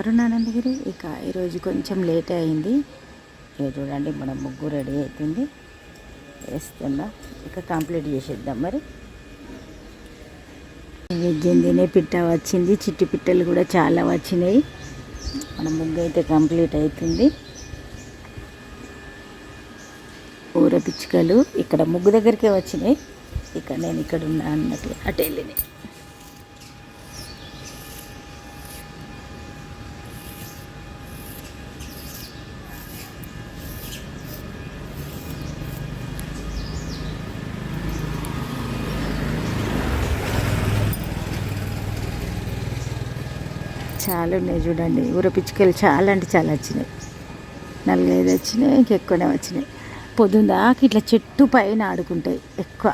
అరుణానందగిరి ఇక ఈరోజు కొంచెం లేట్ అయింది. ఇక చూడండి మన ముగ్గు రెడీ అవుతుంది వేస్తున్నా. ఇక కంప్లీట్ చేసేద్దాం మరి. జందినే పిట్ట వచ్చింది. చిట్టి పిట్టలు కూడా చాలా వచ్చినాయి. మన ముగ్గు అయితే కంప్లీట్ అవుతుంది ఊర పిచ్చుకలు ఇక్కడ ముగ్గు దగ్గరికే వచ్చినాయి. ఇక్కడ నేను ఇక్కడ ఉన్నా అన్నట్టు అటు వెళ్ళినాయి చాలా ఉన్నాయి చూడండి. ఊర పిచ్చుకలు చాలా అంటే చాలా వచ్చినాయి. నలుగైదు వచ్చినాయి ఇంకెక్కువనే వచ్చినాయి. పొద్దున్న దాకా ఇట్లా చెట్టు పైన ఆడుకుంటాయి ఎక్కువ.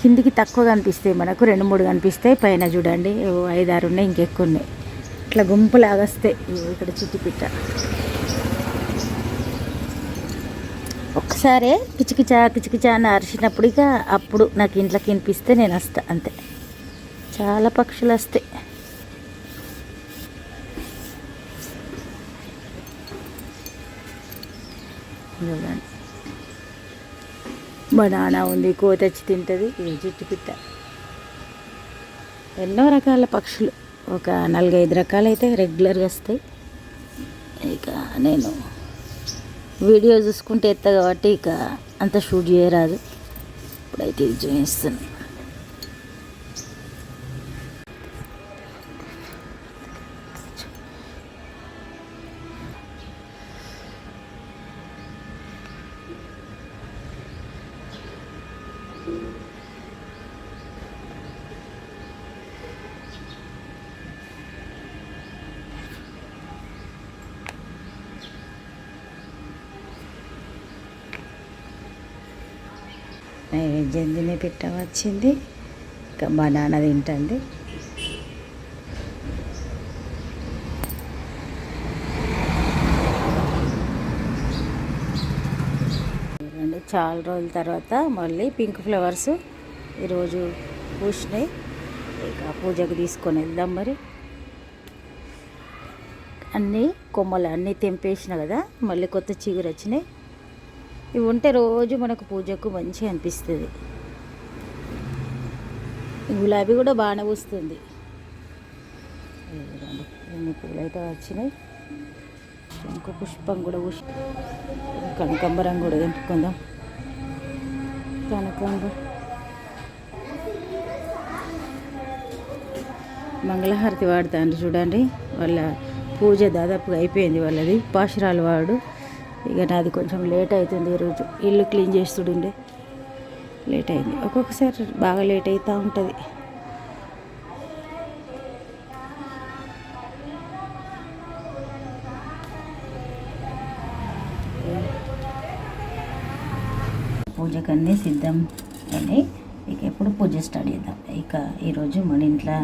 కిందికి తక్కువ కనిపిస్తాయి మనకు రెండు మూడు కనిపిస్తాయి పైన చూడండి. ఓ ఐదు ఆరు ఉన్నాయి ఇంకెక్కువ ఉన్నాయి. ఇట్లా గుంపులాగా వస్తాయి. ఇక్కడ చిట్టి పిట్ట ఒక్కసారే కిచకిచా కిచకిచా అని అరిచినప్పుడు ఇక అప్పుడు నాకు ఇంట్లోకి వినిపిస్తే నేను వస్తా అంతే. చాలా పక్షులు వస్తాయి చూడండి బనానా ఉంది కోతచ్చి తింటుంది ఇది జుట్టు పిట్ట. ఎన్నో రకాల పక్షులు. ఒక నలుగైదు రకాలు అయితే రెగ్యులర్గా వస్తాయి. ఇక నేను వీడియో చూసుకుంటే ఎత్త కాబట్టి ఇక అంత షూట్ చేయరాదు. ఇప్పుడైతే ఇది చూపిస్తున్నాను నైవేద్యం తినే పిట్ట వచ్చింది. ఇంకా బనానా తింటుంది. చూడండి చాలా రోజుల తర్వాత మళ్ళీ పింక్ ఫ్లవర్స్ ఈరోజు పూసినాయి. ఇక పూజకు తీసుకొని వెళ్దాం మరి. అన్నీ కొమ్మలు అన్నీ తెంపేసిన కదా మళ్ళీ కొత్త చిగురు వచ్చినాయి. ఇవి ఉంటే రోజు మనకు పూజకు మంచిగా అనిపిస్తుంది. గులాబీ కూడా బాగానే వస్తుంది ఎన్ని పూలు అయితే వచ్చినాయి. ఇంకో పుష్పం కూడా పూసి కనకాంబరం కూడా తెంపుకుందాం. కనకాంబరం. మంగళహారతి వాడుతాను చూడండి వాళ్ళ పూజ దాదాపుగా అయిపోయింది వాళ్ళది. పాశురాలు వాడు. ఇక నాది కొంచెం లేట్ అవుతుంది ఈరోజు ఇల్లు క్లీన్ చేస్తుండే లేట్ అయింది. ఒక్కొక్కసారి బాగా లేట్ అవుతూ ఉంటుంది. పూజకన్నీ సిద్ధం అని ఇక ఎప్పుడు పూజ స్టార్ట్ చేద్దాం. ఇక ఈరోజు మన ఇంట్లో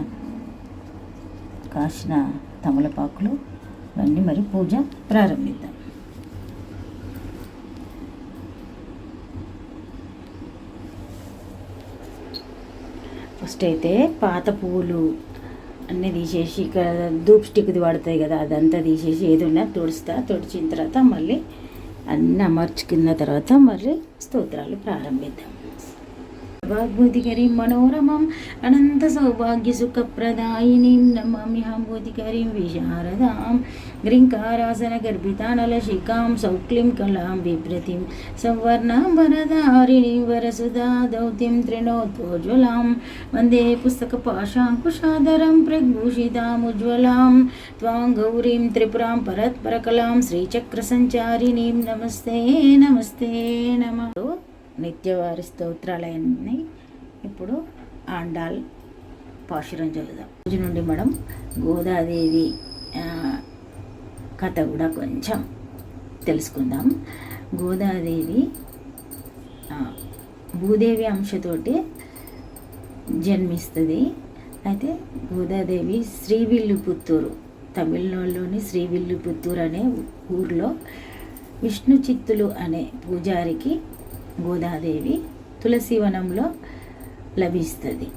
కాసిన తమలపాకులు ఇవన్నీ మరి పూజ ప్రారంభిద్దాం. ఫస్ట్ అయితే పాత పువ్వులు అన్నీ తీసేసి ఇక్కడ ధూప్ స్టిక్ది పడతాయి కదా అదంతా తీసేసి ఏదైనా తుడుస్తా తుడిచిన తర్వాత మళ్ళీ అన్నీ అమర్చుకున్న తర్వాత మళ్ళీ స్తోత్రాలు ప్రారంభిద్దాం. వాగ్భూతికరీం మనోరమం అనంత సౌభాగ్య సుఖప్రదాయినీం నమామ్యహం బోధికరీం విశారదాం గ్రీంకారాసన గర్భితానలశికాం సౌక్లిం కళాం బిభ్రతిం సంవర్ణాం వరదారిణీం వరసుధా దౌత్యం త్రిణోత్వోజ్వలాం వందే పుస్తక పాశాంకుశాధరం ప్రగ్భూషితాముజ్వలాం త్వాం గౌరీం త్రిపురాం పరత్పరకలాం శ్రీచక్రసంచారిణీం నమస్తే నమస్తే నమ నిత్యవారి స్తోత్రాలన్నీ ఇప్పుడు ఆండాల్ పాశురం చదువుదాం. రోజు నుండి మనం గోదాదేవి కథ కూడా కొంచెం తెలుసుకుందాం. గోదాదేవి భూదేవి అంశతోటి జన్మిస్తుంది. అయితే గోదాదేవి శ్రీవిల్లుపుత్తూరు తమిళనాడులోని శ్రీవిల్లుపుత్తూరు అనే ఊర్లో విష్ణు చిత్తులు అనే పూజారికి గోదాదేవి తులసివనంలో లభిస్తుంది.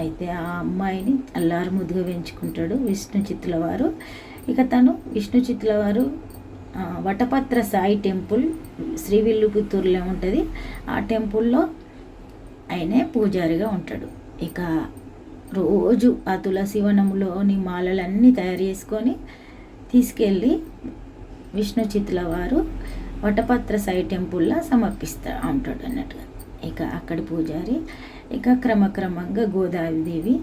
అయితే ఆ అమ్మాయిని అల్లారు ముద్దుగా పెంచుకుంటాడు విష్ణు చిత్తుల వారు ఇక తను విష్ణు చిత్తుల వారు వటపత్ర సాయి టెంపుల్ శ్రీవిల్లుపుత్తూరులో ఉంటుంది. ఆ టెంపుల్లో ఆయనే పూజారిగా ఉంటాడు. ఇక రోజు ఆ తులసివనంలోని మాలలన్నీ తయారు చేసుకొని తీసుకెళ్ళి విష్ణు చిత్తుల వారు వటపత్ర సాయి టెంపుల్లో సమర్పిస్తా ఉంటాడు అన్నట్టుగా. ఇక అక్కడి పూజారి ఇక క్రమక్రమంగా గోదావరిదేవి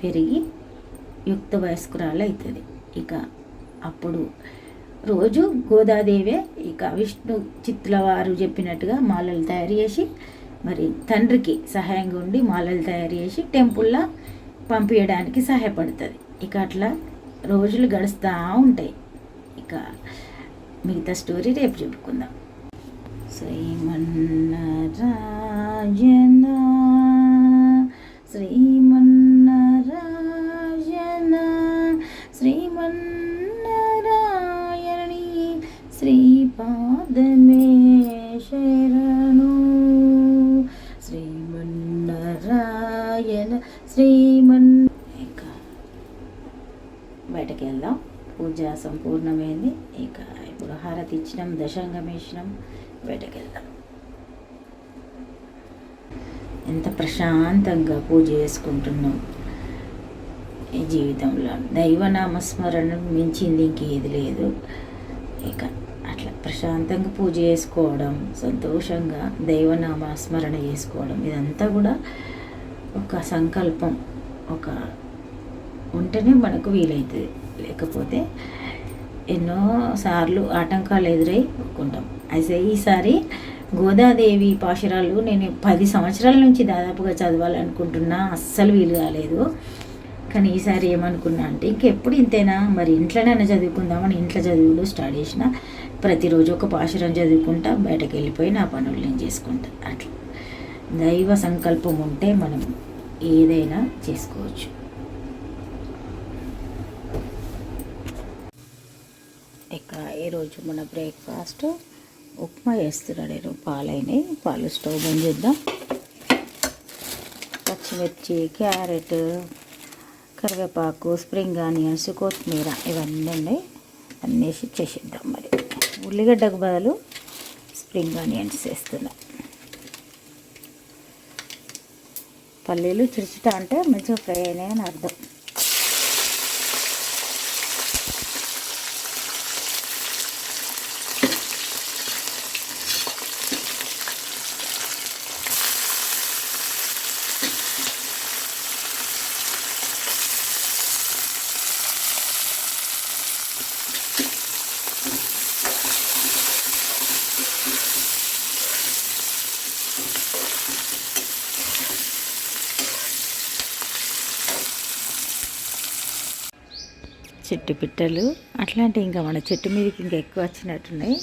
పెరిగి యుక్త వయస్కురాలు అవుతుంది ఇక అప్పుడు రోజు గోదాదేవే ఇక విష్ణు చిత్తుల వారు చెప్పినట్టుగా మాలలు తయారు చేసి మరి తండ్రికి సహాయంగా ఉండి మాలలు తయారు చేసి టెంపుల్లో పంపించడానికి సహాయపడుతుంది. ఇక అట్లా రోజులు గడుస్తూ ఉంటాయి. ఇక మిగతా స్టోరీ రేపు చెప్పుకుందాం. శ్రీమన్నారాయణ శ్రీమన్నారాయణ శ్రీమన్నారాయణి శ్రీపాదమే శరణు శ్రీమన్నారాయణ శ్రీమన్. ఇక బయటకు వెళ్దాం పూజ సంపూర్ణమైంది. ఇక హారతి ఇచ్చినాం దశాంగం వేసినాం బయటకు వెళ్దాం ఎంత ప్రశాంతంగా పూజ చేసుకుంటున్నాం ఈ జీవితంలో. దైవనామస్మరణ మించింది ఇంకేది లేదు. ఇక అట్లా ప్రశాంతంగా పూజ చేసుకోవడం సంతోషంగా దైవనామస్మరణ చేసుకోవడం ఇదంతా కూడా ఒక సంకల్పం ఒక ఉంటేనే మనకు వీలవుతుంది లేకపోతే ఎన్నో సార్లు ఆటంకాలు ఎదురై ఒప్పుకుంటాం అయితే ఈసారి గోదాదేవి పాశురాలు నేను పది సంవత్సరాల నుంచి దాదాపుగా చదవాలనుకుంటున్నా అస్సలు వీలు కాలేదు. కానీ ఈసారి ఏమనుకున్నా అంటే ఇంకెప్పుడు ఇంతేనా? మరి ఇంట్లోనైనా చదువుకుందామని ఇంట్లో చదువులు స్టార్ట్ చేసిన ప్రతిరోజు ఒక పాశురం చదువుకుంటా బయటకు వెళ్ళిపోయి నా పనులు నేను చేసుకుంటా. అట్లా దైవ సంకల్పం ఉంటే మనం ఏదైనా చేసుకోవచ్చు ఇక ఈరోజు మన బ్రేక్ఫాస్ట్ ఉప్మా చేస్తున్నాడు నేను పాలైనవి పాలు స్టవ్ బంద్ చేద్దాం. పచ్చిమిర్చి క్యారెట్ కరివేపాకు స్ప్రింగ్ ఆనియన్స్ కొత్తిమీర ఇవన్నీ ఉన్నాయి. అన్నీ చేసేద్దాం మరి. ఉల్లిగడ్డకు బదులు స్ప్రింగ్ ఆనియన్స్ వేస్తున్నాం. పల్లీలు చిరుచుట అంటే మంచిగా ఫ్రై అయినాయని అని అర్థం. చెట్టు పిట్టలు అట్లాంటివి ఇంకా మన చెట్టు మీదకి ఇంకా ఎక్కువ వచ్చినట్టున్నాయి.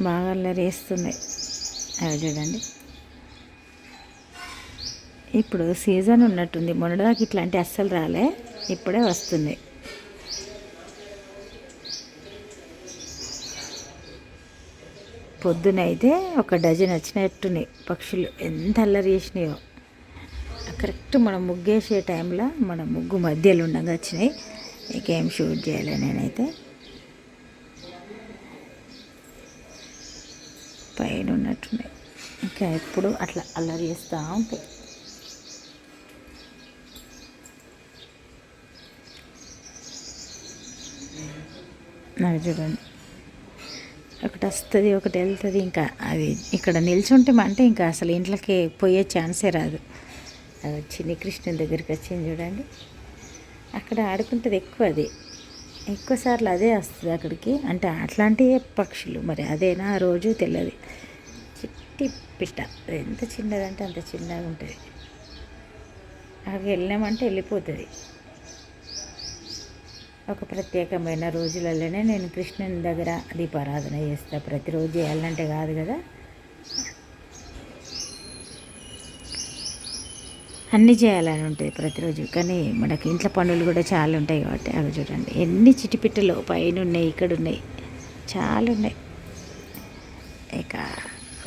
బాగా అల్లరేస్తున్నాయి అవి చూడండి. ఇప్పుడు సీజన్ ఉన్నట్టుంది. మొన్నదాకా ఇట్లాంటి అస్సలు రాలే. ఇప్పుడే వస్తుంది. పొద్దునైతే ఒక డజన్ వచ్చినట్టున్నాయి పక్షులు. ఎంత అల్లరి చేసినాయో. కరెక్ట్ మనం ముగ్గేసే టైంలో మన ముగ్గు మధ్యలో ఉండగా వచ్చినాయి. ఇంకేం షూట్ చేయలే నేనైతే. పైన ఉన్నట్టున్నాయి. ఇంకా ఎప్పుడు అట్లా అల్లరి చేస్తూ ఉంటాయి నాకు చూడండి. ఒకటి వస్తుంది ఒకటి వెళ్తుంది ఇంకా అది ఇక్కడ నిల్చుంటే అంటే ఇంకా అసలు ఇంట్లోకి పోయే ఛాన్సే రాదు. వచ్చింది కృష్ణుని దగ్గరికి వచ్చింది చూడండి. అక్కడ ఆడుకుంటుంది ఎక్కువ అది. ఎక్కువసార్లు అదే వస్తుంది అక్కడికి. అంటే అట్లాంటి పక్షులు మరి అదేనా రోజు తెల్లది. చిట్టి పిట్ట. అది ఎంత చిన్నదంటే అంత చిన్నగా ఉంటుంది. అక్కడికి వెళ్ళామంటే వెళ్ళిపోతుంది. ఒక ప్రత్యేకమైన రోజులలోనే నేను కృష్ణుని దగ్గర దీపారాధన చేస్తా. ప్రతిరోజు చేయాలంటే కాదు కదా. అన్నీ చేయాలని ఉంటుంది ప్రతిరోజు. కానీ మనకి ఇంట్లో పనులు కూడా చాలా ఉంటాయి కాబట్టి అవి చూడండి. ఎన్ని చిటిపిట్టలు పైన ఉన్నాయి ఇక్కడ ఉన్నాయి చాలా ఉన్నాయి. ఇక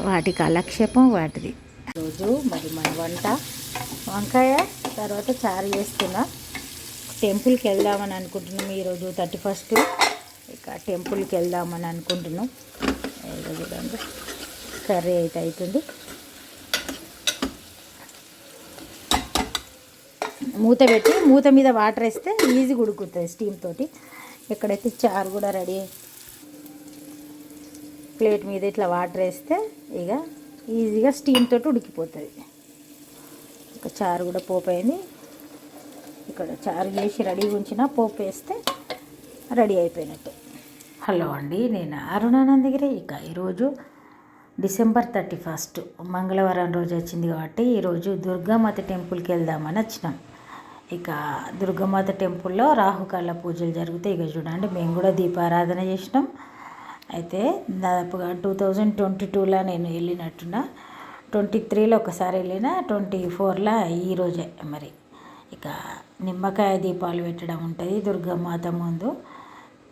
వాటి కాలక్షేపం వాటిది. రోజు మరి మన వంట. వంకాయ తర్వాత చారు చేస్తున్నా. టెంపుల్కి వెళ్దామని అనుకుంటున్నాం ఈరోజు థర్టీ ఫస్ట్. ఇక టెంపుల్కి వెళ్దామని అనుకుంటున్నాం. ఏదో చూడండి. కర్రీ అయితే అవుతుంది మూత పెట్టి మూత మీద వాటర్ వేస్తే ఈజీగా ఉడుకుతుంది స్టీమ్ తోటి. ఎక్కడైతే చారు కూడా రెడీ ప్లేట్ మీద ఇట్లా వాటర్ వేస్తే ఇక ఈజీగా స్టీమ్ తోటి ఉడికిపోతుంది. ఇక చారు కూడా పోపు అయింది ఇక్కడ చారు చేసి రెడీగా ఉంచిన పోపు వేస్తే రెడీ అయిపోయినట్టు. హలో అండి నేను అరుణానందగిరి. ఇక ఈరోజు డిసెంబర్ థర్టీ ఫస్ట్ మంగళవారం రోజు వచ్చింది కాబట్టి ఈరోజు దుర్గామాత టెంపుల్కి వెళ్దామని వచ్చినాం. ఇక దుర్గమాత టెంపుల్లో రాహుకాల పూజలు జరుగుతాయి ఇక చూడండి మేము కూడా దీపారాధన చేసినాం. అయితే దాదాపుగా టూ థౌజండ్ ట్వంటీ టూలో నేను వెళ్ళినట్టున ట్వంటీ త్రీలో ఒకసారి వెళ్ళిన ట్వంటీ ఫోర్లో ఈరోజే మరి. ఇక నిమ్మకాయ దీపాలు పెట్టడం ఉంటుంది దుర్గమాత ముందు.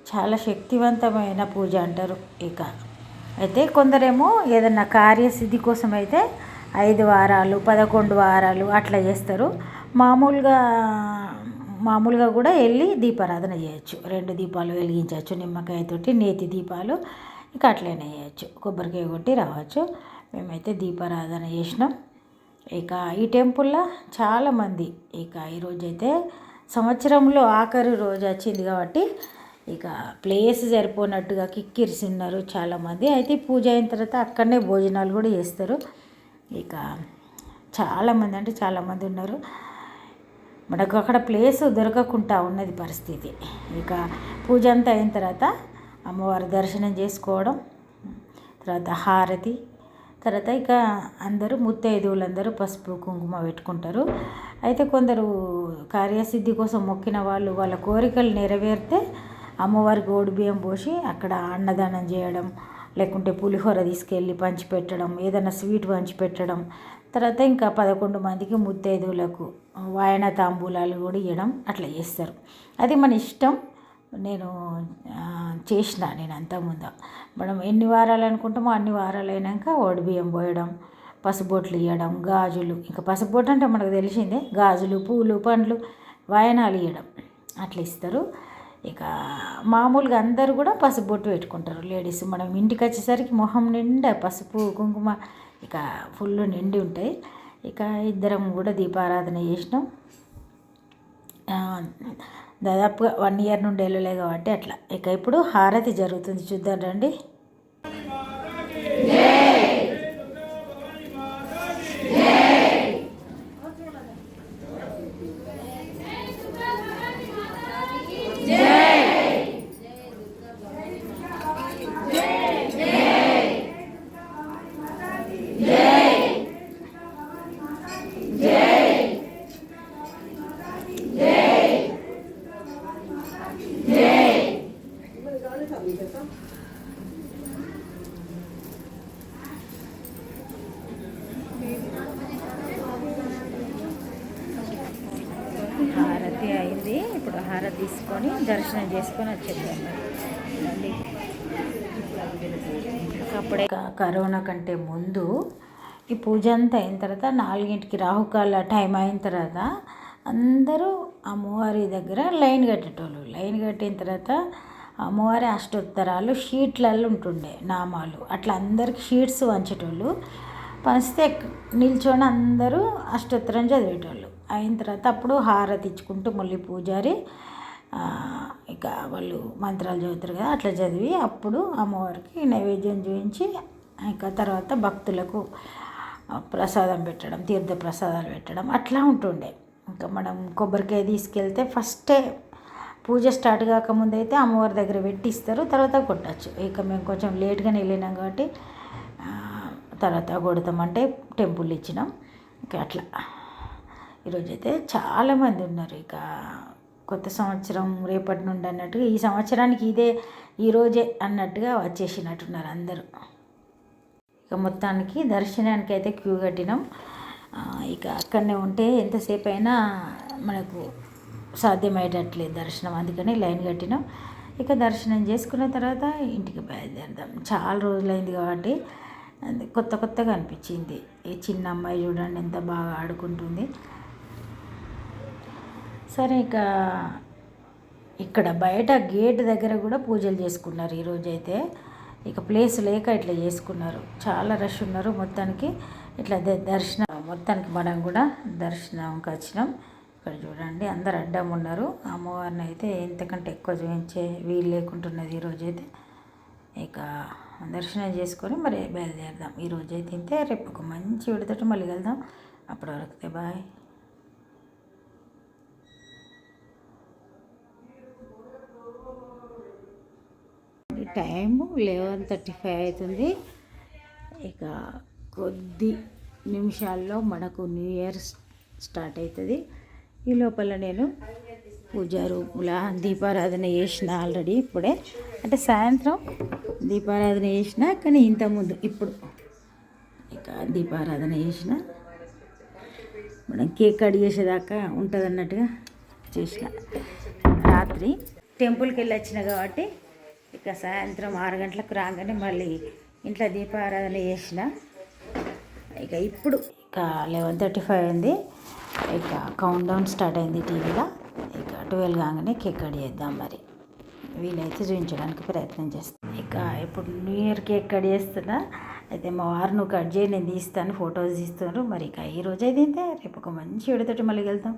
చాలా శక్తివంతమైన పూజ అంటారు ఇక. అయితే కొందరేమో ఏదన్నా కార్యసిద్ధి కోసం అయితే ఐదు వారాలు పదకొండు వారాలు అట్లా చేస్తారు. మామూలుగా మామూలుగా కూడా వెళ్ళి దీపారాధన చేయొచ్చు. రెండు దీపాలు వెలిగించవచ్చు నిమ్మకాయతోటి నేతి దీపాలు ఇక అట్లనే చేయొచ్చు. కొబ్బరికాయ కొట్టి రావచ్చు. మేమైతే దీపారాధన చేసినాం. ఇక ఈ టెంపుల్లో చాలామంది ఇక ఈరోజైతే సంవత్సరంలో ఆఖరి రోజు వచ్చింది కాబట్టి ఇక ప్లేస్ సరిపోనట్టుగా కిక్కిరిసిన్నారు చాలామంది. అయితే పూజ అయిన తర్వాత అక్కడనే భోజనాలు కూడా చేస్తారు. ఇక చాలామంది అంటే చాలామంది ఉన్నారు. మనకు అక్కడ ప్లేస్ దొరకకుండా ఉన్నది పరిస్థితి. ఇక పూజ అంతా అయిన తర్వాత అమ్మవారి దర్శనం చేసుకోవడం తర్వాత హారతి తర్వాత ఇక అందరూ ముత్తైదువులందరూ పసుపు కుంకుమ పెట్టుకుంటారు. అయితే కొందరు కార్యసిద్ధి కోసం మొక్కిన వాళ్ళు వాళ్ళ కోరికలు నెరవేరితే అమ్మవారికి ఓడి బియ్యం పోసి అక్కడ అన్నదానం చేయడం లేకుంటే పులిహోర తీసుకెళ్ళి పంచిపెట్టడం ఏదైనా స్వీట్ పంచిపెట్టడం తర్వాత ఇంకా పదకొండు మందికి ముత్తైదువులకు వాయన తాంబూలాలు కూడా ఇవ్వడం అట్లా చేస్తారు. అది మన ఇష్టం. నేను చేసిన నేను అంతకుముందు. మనం ఎన్ని వారాలు అనుకుంటామో అన్ని వారాలు అయినాక బియ్యం పోయడం పసుబొట్లు ఇవ్వడం గాజులు. ఇంకా పసుబొట్టు అంటే మనకు తెలిసిందే. గాజులు పూలు పండ్లు వాయనాలు ఇవ్వడం అట్లా ఇస్తారు. ఇక మామూలుగా అందరూ కూడా పసుపు బొట్టు పెట్టుకుంటారు. లేడీస్ మనం ఇంటికి వచ్చేసరికి మొహం నిండా పసుపు కుంకుమ ఇక ఫుల్ నిండి ఉంటాయి. ఇక ఇద్దరం కూడా దీపారాధన చేసినాం. దాదాపుగా వన్ ఇయర్ నుండి వెళ్ళలే కాబట్టి అట్లా. ఇక ఇప్పుడు హారతి జరుగుతుంది. చూద్దాం రండి. హారతి అయింది. ఇప్పుడు హారతి తీసుకొని దర్శనం చేసుకొని వచ్చేద్దాం. అప్పుడే కరోనా కంటే ముందు ఈ పూజ అంతా అయిన తర్వాత నాలుగింటికి రాహుకాల టైం అయిన తర్వాత అందరూ అమ్మవారి దగ్గర లైన్ కట్టేటోళ్ళు. లైన్ కట్టిన తర్వాత అమ్మవారి అష్టోత్తరాలు షీట్లలో ఉంటుండే నామాలు. అట్లా అందరికి షీట్స్ వంచేటోళ్ళు. పంచితే నిల్చొని అందరూ అష్టోత్తరం చదివేటోళ్ళు. అయిన తర్వాత అప్పుడు హారతి ఇచ్చుకుంటూ మళ్ళీ పూజారి ఇక వాళ్ళు మంత్రాలు చదువుతారు కదా అట్లా చదివి అప్పుడు అమ్మవారికి నైవేద్యం చూపించి ఇంకా తర్వాత భక్తులకు ప్రసాదం పెట్టడం తీర్థ ప్రసాదాలు పెట్టడం అట్లా ఉంటుండే. ఇంకా మనం కొబ్బరికాయ తీసుకెళ్తే ఫస్టే పూజ స్టార్ట్ కాకముందు అయితే అమ్మవారి దగ్గర పెట్టిస్తారు తర్వాత కొట్టచ్చు. ఇక మేము కొంచెం లేట్గానే వెళ్ళినాం కాబట్టి తర్వాత కొడతామంటే టెంపుల్ ఇచ్చినాం. ఇంకా అట్లా. ఈరోజైతే చాలామంది ఉన్నారు ఇక. కొత్త సంవత్సరం రేపటి నుండి అన్నట్టుగా ఈ సంవత్సరానికి ఇదే ఈరోజే అన్నట్టుగా వచ్చేసినట్టున్నారు అందరూ. ఇక మొత్తానికి దర్శనానికి అయితే క్యూ కట్టినాం. ఇక అక్కడనే ఉంటే ఎంతసేపు అయినా మనకు సాధ్యమయ్యేటట్లేదు దర్శనం. అందుకని లైన్ కట్టినాం. ఇక దర్శనం చేసుకున్న తర్వాత ఇంటికి బయలుదేరదాం. చాలా రోజులైంది కాబట్టి కొత్త కొత్తగా అనిపించింది. ఈ చిన్న అమ్మాయి చూడండి ఎంత బాగా ఆడుకుంటుంది. సరే ఇక ఇక్కడ బయట గేట్ దగ్గర కూడా పూజలు చేసుకున్నారు ఈరోజు అయితే ఇక ప్లేస్ లేక ఇట్లా చేసుకున్నారు. చాలా రష్ ఉన్నారు మొత్తానికి. ఇట్లా ద- దర్శనం మొత్తానికి మనం కూడా దర్శనంకి వచ్చినాం. ఇక్కడ చూడండి అందరు అడ్డం ఉన్నారు. అమ్మవారిని అయితే ఎంతకంటే ఎక్కువ చూపించే వీలు లేకుంటున్నది ఈరోజు అయితే ఇక దర్శనం చేసుకొని మరి బయలుదేరదాం. ఈరోజు అయితే ఇంతే. రేపు ఒక మంచి విడతటి మళ్ళీ వెళ్దాం అప్పటి వరకు bye. Time eleven thirty five అవుతుంది. ఇక కొద్ది నిమిషాల్లో మనకు న్యూ ఇయర్ స్టార్ట్ అవుతుంది. ఈ లోపల నేను పూజా రూపులా దీపారాధన చేసిన ఆల్రెడీ ఇప్పుడే. అంటే సాయంత్రం దీపారాధన చేసిన కానీ ఇంతకుముందు ఇప్పుడు ఇక దీపారాధన చేసిన. మనం కేక్ కట్ చేసేదాకా ఉంటుంది అన్నట్టుగా చేసిన. రాత్రి టెంపుల్కి వెళ్ళి వచ్చిన కాబట్టి ఇక సాయంత్రం ఆరు గంటలకు రాగానే మళ్ళీ ఇంట్లో దీపారాధన చేసిన. ఇక ఇప్పుడు ఇక లెవెన్ థర్టీ ఫైవ్ అయింది. ఇక కౌంట్ డౌన్ స్టార్ట్ అయింది టీవీలో. ఇక ట్వెల్వ్ కాగానే కేక్ కట్ చేద్దాం మరి. వీలైతే చూపించడానికి ప్రయత్నం చేస్తాను ఇక ఇప్పుడు న్యూ ఇయర్ కేక్ కట్ చేస్తున్నా. అయితే మా వారు నువ్వు కట్ చేయి నేను తీస్తాను ఫొటోస్ తీస్తున్నారు. మరి ఇక ఈ రోజు అయితే రేపు ఒక మంచి విడతోటి మళ్ళీ వెళ్తాం